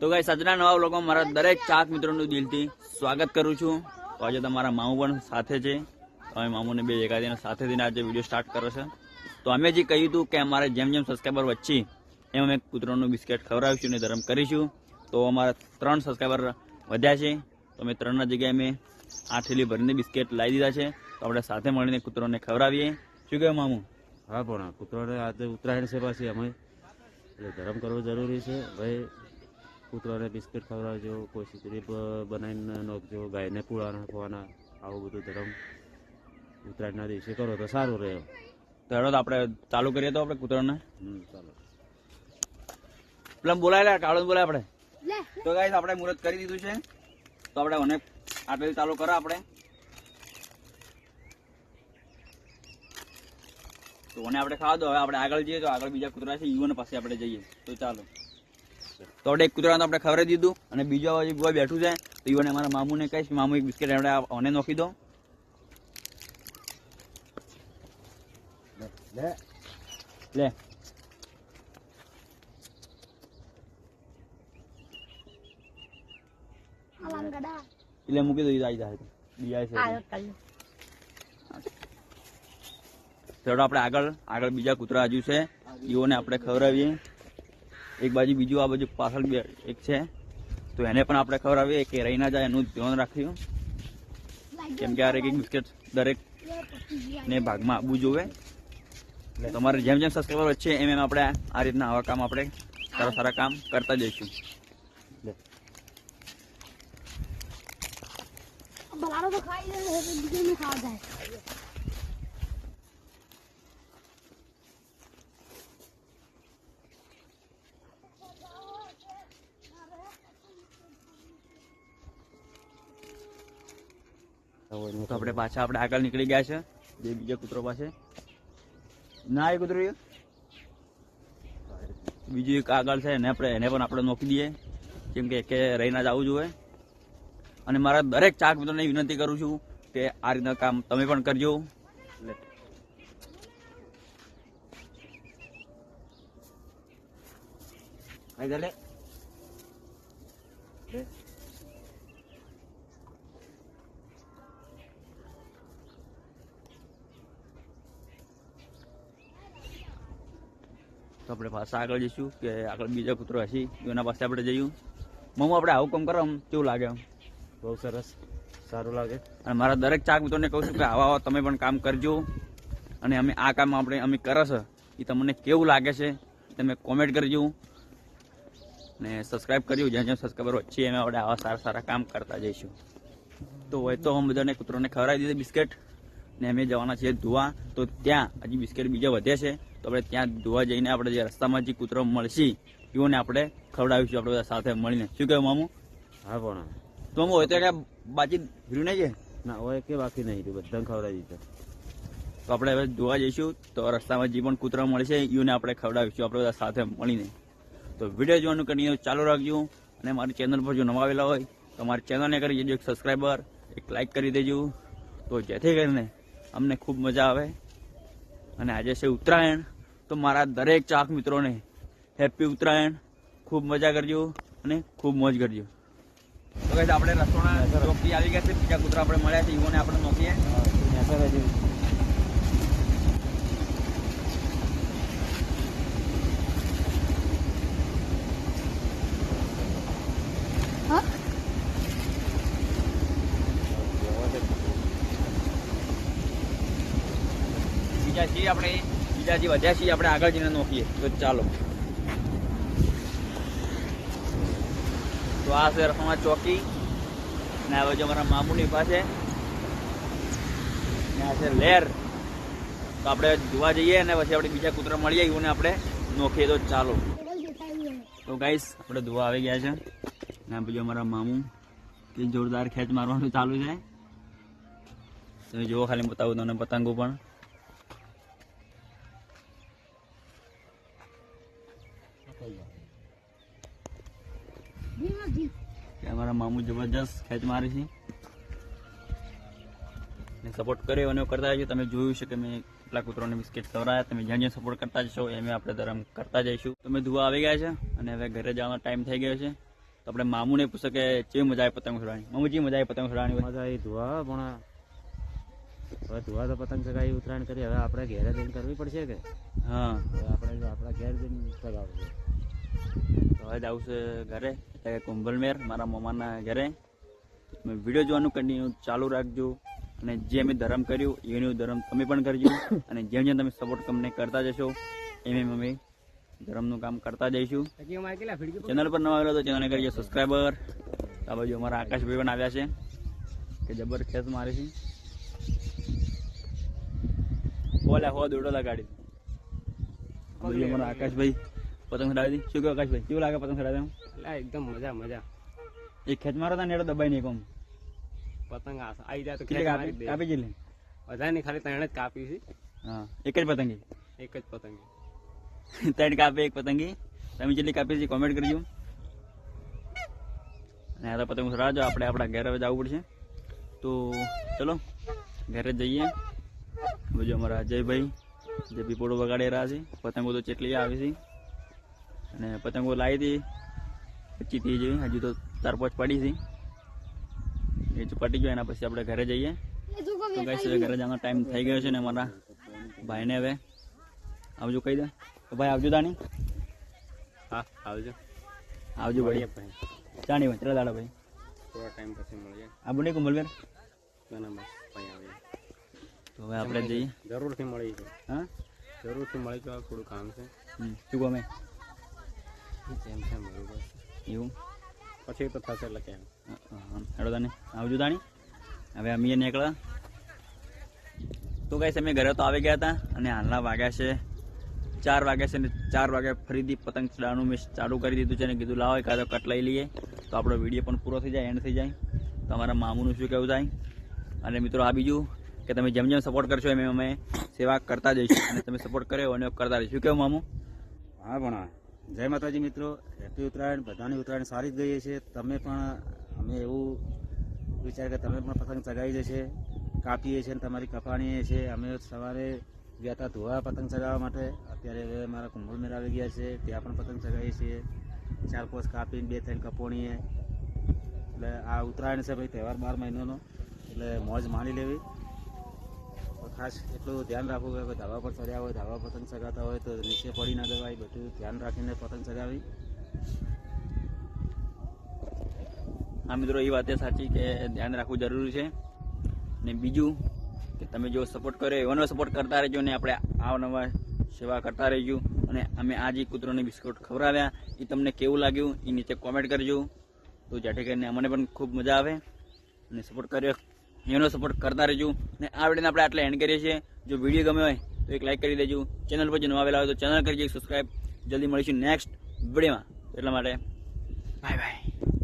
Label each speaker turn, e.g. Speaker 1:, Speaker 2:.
Speaker 1: તો ગાઈ સજના નવા લોકો મારા દરેક ચાક મિત્રોનું દિલથી સ્વાગત કરું છું. તો આજે તમારા મામુ પણ સાથે છે. અમે મામુને બે ભેગા સાથે થઈને આજે વીડિયો સ્ટાર્ટ કરો છે. તો અમે જે કહ્યું હતું કે અમારે જેમ જેમ સબસ્ક્રાઈબર વચ્ચે એમ અમે કૂતરોનું બિસ્કેટ ખવડાવીશું અને ધરમ કરીશું. તો અમારા ત્રણ સબસ્ક્રાઈબર વધ્યા છે. તો અમે ત્રણના જગ્યાએ અમે આઠ થેલી ભરીને બિસ્કેટ લાવી દીધા છે. તો આપણે સાથે મળીને કૂતરોને ખવડાવીએ. શું કહેવાય મામુ?
Speaker 2: હા પણ કૂતરોને આજે ઉત્તરાયણ છે પાછી અમે. એટલે ધરમ કરવો જરૂરી છે. ભાઈ કૂતરાને બિસ્કિટ ખવડાવજો કોઈ બ- બનાવીને નાખજો ગાયને પૂળા નાખવાના આવું બધું ધર્મ ઉત્તરાયણના દિવસે કરો તો સારું રહે.
Speaker 1: તો તો આપણે ચાલુ કરીએ તો આપણે કૂતરાને?
Speaker 2: હમ ચાલો.
Speaker 1: પેલા બોલાયેલા કાળો બોલાય આપણે. તો ગાઈસ આપણે મુહૂર્ત કરી દીધું છે. તો આપણે મને આટલી ચાલુ કરો આપણે. તો આપણે ખાવા દો હવે આપણે આગળ જઈએ તો આગળ બીજા કૂતરા છે યુવાન પાસે આપણે જઈએ. તો ચાલો. તો આપણે એક કૂતરાને આપણે ખવડાવી દીધું અને બીજો ગોવા બેઠું છે તો ઈવને મારા મામુને કહીશ મામુ એક બિસ્કિટ આપણે ઓને નોખી દો.
Speaker 2: લે.
Speaker 1: લે. એટલે મૂકી દો આવી જાય. બીજા છે આપણે આગળ આગળ બીજા કૂતરા હજુ છે. ઈઓને આપણે ખવડાવીએ. એક બાજુ બીજું આ બાજુ પાછળ બે એક છે. તો એને પણ આપણે ખબર આવીએ કે રહી ના જાય એનું ધ્યાન રાખ્યું કેમ કે આ એક એક બિસ્કિટ દરેક ને ભાગમાં આપવું જોવે એટલે તમારે જેમ જેમ સબસ્ક્રાઈબર વધશે એમ એમ આપણે આ રીતના આવા કામ આપણે સારા સારા કામ કરતા જઈશું.
Speaker 3: બલાડો તો ખાઈ લે બીજું ખાવા જાય.
Speaker 1: તો આપણે પાછા આપણે આગળ નીકળી ગયા છે. બે બીજા કૂતરો પાસે. ના, એ કૂતરો? બીજું એક આગળ છે, એને આપણે એને પણ આપણે નોકી દઈએ. કેમ કે એકે રહીને જ આવવું જોઈએ અને મારા દરેક ચાક મિત્રોને વિનંતી કરું છું કે આ રીતના કામ તમે પણ કરજો.
Speaker 2: આઈ
Speaker 1: તો આપણે પાછા આગળ જઈશું કે આગળ બીજા કૂતરો હશે એના પાસે આપણે જઈશું. મમ્મી આપણે આવું કામ કરો કેવું લાગે આમ?
Speaker 2: બહુ સરસ. સારું લાગે.
Speaker 1: અને મારા દરેક ચાક મિત્રોને કહું છું કે આવા આવા તમે પણ કામ કરજો. અને અમે આ કામ આપણે અમે કરે છે. એ તમને કેવું લાગે છે તમે કોમેન્ટ કરજો. અને સબસ્ક્રાઈબ કરજો જ્યાં જ્યાં સબસ્ક્રાઈબર વચ્ચે અમે આપણે આવા સારા સારા કામ કરતા જઈશું. તો હોય તો હું બધાને કૂતરોને ખવડાવી દીધી બિસ્કિટ. ને અમે જવાના છીએ ધોવા. તો ત્યાં હજી બિસ્કિટ બીજા વધે છે. તો આપણે ત્યાં ધોવા જઈને આપણે જે રસ્તામાં જે કૂતરો મળશે એઓને આપણે ખવડાવીશું આપણે બધા સાથે મળીને. શું કહ્યું મામું?
Speaker 2: હા પણ.
Speaker 1: તો મામું હોય તો કે બાકી ભીરું નહીં છે
Speaker 2: ના હોય કે બાકી નહીં રહ્યું બધાને ખવડાવી દીધા.
Speaker 1: તો આપણે હવે જોવા જઈશું તો રસ્તામાં જે પણ કૂતરો મળશે એઓને આપણે ખવડાવીશું આપણે બધા સાથે મળીને. તો વીડિયો જોવાનું કરીને ચાલુ રાખજો અને મારી ચેનલ પર જો નવા આવેલા હોય તો મારી ચેનલને કરી દેજો એક સબસ્ક્રાઈબર એક લાઇક કરી દેજો. તો જેથી કરીને અમને ખૂબ મજા આવે. અને આજે છે ઉત્તરાયણ. તો મારા દરેક ચાક મિત્રોને હેપી ઉત્તરાયણ. ખૂબ મજા કરજો અને ખૂબ મોજ કરજો. તો આપણે રસોડા ચોકી આવી ગયા છે. બીજા કૂતરા આપણે મળ્યા છે. ઈવોને આપણે નોકીએ
Speaker 3: હા
Speaker 1: બીજા છીએ આપણે, બીજા જે વધ્યા છીએ, આપણે આગળ જઈને નોખીએ. તો ચાલો. તો આ છે ચોકી. ને આ બાજુ અમારા મામુની પાસે. ને આ છે લેર. તો આપણે જોવા જઈએ અને પછી આપણે બીજા કૂતરા મળીએ, એવું આપણે નોખીએ. તો ચાલો. તો ગાઈસ આપણે ધોવા આવી ગયા છે. ને બાજુ અમારા મામુ. કે જોરદાર ખેંચ મારવાનું ચાલુ છે. તમે જુઓ ખાલી બતાવું તમને પતંગો પણ. અમારા મામુ જબરજસ્ત ખેંચ મારી છે. ને સપોર્ટ કર્યો અને કરતા જજો. તમે જોયું છે કે મેં કેટલા કૂતરોને બિસ્કિટ ખવડાયા. તમે જ્યાં જ્યાં સપોર્ટ કરતા જશો એમ આપણે ધરમ કરતા જઈશું. તમે ધુવા આવી ગયા છે અને હવે ઘરે જવાનો ટાઈમ થઈ ગયો છે. તો આપણે મામુને પૂછો કે ચેવી મજા આવી પતંગ ઉડાડવાની મામુ જેવી મજા આવી પતંગ ઉડાડવાની
Speaker 2: મજા આવી ધુવા પણ હવે ધુવા તો પતંગ ચગાવી ઉત્તરાયણ કરી. હવે આપણે ઘેરે જઈને કરવી પડશે કે?
Speaker 1: હા.
Speaker 2: આપણે આપણા ઘેર જઈને ચગાવવું
Speaker 1: હવે છે ઘરે. એટલે કે કુંભલમેર મારા મમ્માના ઘરે. વીડિયો જોવાનું કન્ટિન્યુ ચાલુ રાખજો. અને જે અમે ધર્મ કર્યું, એનું ધર્મ તમે પણ કરજો. અને જેમ જેમ તમે સપોર્ટ તમને કરતા જશો, એમ એમ અમે ધર્મનું કામ કરતા જઈશું. ચેનલ પર નવા આવેલા તો ચેનલને કરજો સબસ્ક્રાઈબર આ બાજુ અમારા આકાશભાઈ પણ આવ્યા છે, કે જબરજસ્ત મારે છે. બોલ્યા હો દોડો લગાડી. અમારા આકાશભાઈ પતંગ ચડાવી હતી શું કહ્યું આકાશભાઈ કેવું લાગે પતંગ ચડાવી
Speaker 4: એટલે એકદમ મજા મજા.
Speaker 1: એ ખેંચ મારો ને એટલે દબાઈ નહીં કોમ.
Speaker 4: પતંગ આવી જાય તો
Speaker 1: કાપી?
Speaker 4: મારી લે
Speaker 1: કાપી
Speaker 4: નહીં ખાલી ત્રણ જ કાપી છે.
Speaker 1: હા એક જ પતંગી?
Speaker 4: એક જ પતંગી.
Speaker 1: ત્રણ કાપે એક પતંગી. તમે જેટલી કાપી છે કોમેન્ટ કરજો. અને આ પતંગ ઉછળાવજો આપણે આપણા ઘરે જવું પડશે. તો ચલો ઘરે જઈએ. બીજો અમારા અજયભાઈ જે પીપોળો વગાડી રહ્યા છે પતંગો તો ચેટલી આવી છે. અને પતંગો લાવી હતી. પછી થઈ જેવી. હજુ તો ચાર પાંચ પડી હતી એ જો પટી ગયો. એના પછી આપણે ઘરે જઈએ.
Speaker 3: તું
Speaker 1: તો ગાઈસ ઘરે જવાનો ટાઈમ થઈ ગયો છે ને મારા ભાઈને હવે. આવજો કહી દે. તો ભાઈ આવજો દાણી
Speaker 4: હા આવજો.
Speaker 1: આવજો ભાઈ. ચાણી ભાઈ ચલા દાડા ભાઈ.
Speaker 4: થોડા ટાઈમ પછી મળીએ.
Speaker 1: નહીં કુંભલવેર
Speaker 4: ના બસ ભાઈ આવીએ.
Speaker 1: તો હવે આપણે જઈએ.
Speaker 4: જરૂરથી મળી છે
Speaker 1: હા?
Speaker 4: જરૂરથી મળી જાવ થોડું કામ છે.
Speaker 1: શું ગમે
Speaker 4: જેમ છે
Speaker 1: એવું?
Speaker 4: પછી તો થશે એટલે કેમ.
Speaker 1: હા, હેડો દાણી આવજો તાણી. હવે અમે નીકળ્યા. તો ગાઈસ અમે ઘરે તો આવી ગયા હતા અને હાલના વાગ્યા છે ચાર વાગ્યા છે ને ચાર વાગે ફરીથી પતંગ ચડાવવાનું મેં ચાલુ કરી દીધું છે અને કીધું લાવો કાં તો કટ લઈ લઈએ. તો આપણો વીડિયો પણ પૂરો થઈ જાય એન્ડ થઈ જાય. તો અમારા મામુનું શું કહેવું થાય? અને મિત્રો આ બીજું કે તમે જેમ જેમ સપોર્ટ કરશો એમ એમ અમે સેવા કરતા જઈશું અને તમે સપોર્ટ કર્યો અને કરતા રહીશું. કેવું મામું?
Speaker 2: હા ભણા જય માતાજી મિત્રો હેપી ઉત્તરાયણ, બધાની ઉત્તરાયણ સારી જ ગઈ છે. તમે પણ, અમે એવું વિચાર કે તમે પણ પતંગ ચગાવી જશે કાપીએ છીએ અને તમારી કપાણીએ છે અમે સવારે ગયા હતા ધોવા પતંગ ચગાવવા માટે. અત્યારે હવે મારા કુંભળ મેળ આવી ગયા છે, ત્યાં પણ પતંગ ચગાવીએ છીએ. ચાર પાંચ કાપીને બે ત્રણ કપોણીએ. એટલે આ ઉત્તરાયણ છે ભાઈ, તહેવાર બાર મહિનાનો. એટલે મોજ માણી લેવી. ખાસ એટલું ધ્યાન રાખવું કે ધાબા પર ચડ્યા હોય, ધાબા પતંગ ચગાવતા હોય તો નીચે પડી ના દેવાય બધું ધ્યાન રાખીને પતંગ ચગાવી.
Speaker 1: હા મિત્રો, એ વાત સાચી કે ધ્યાન રાખવું જરૂરી છે. ને બીજું કે તમે જો સપોર્ટ કર્યો એવાનો સપોર્ટ કરતા રહેજો ને આપણે અવનવા સેવા કરતા રહીજો. અને અમે આ જે કૂતરોને બિસ્કુટ ખવડાવ્યા, એ તમને કેવું લાગ્યું એ નીચે કોમેન્ટ કરજો. તો જેથી કરીને અમને પણ ખૂબ મજા આવે. અને સપોર્ટ કર્યો. એનો સપોર્ટ કરતા રહેજો. ને આ વિડીયોને આપણે આટલા એન્ડ કરીએ છીએ. જો વીડિયો ગમ્યો હોય, તો એક લાઇક કરી દેજો. ચેનલ પર જો નવા આવેલા હોય, તો ચેનલ કરજો સબસ્ક્રાઈબ જલ્દી મળીશું નેક્સ્ટ વિડીયોમાં. એટલા માટે. Bye bye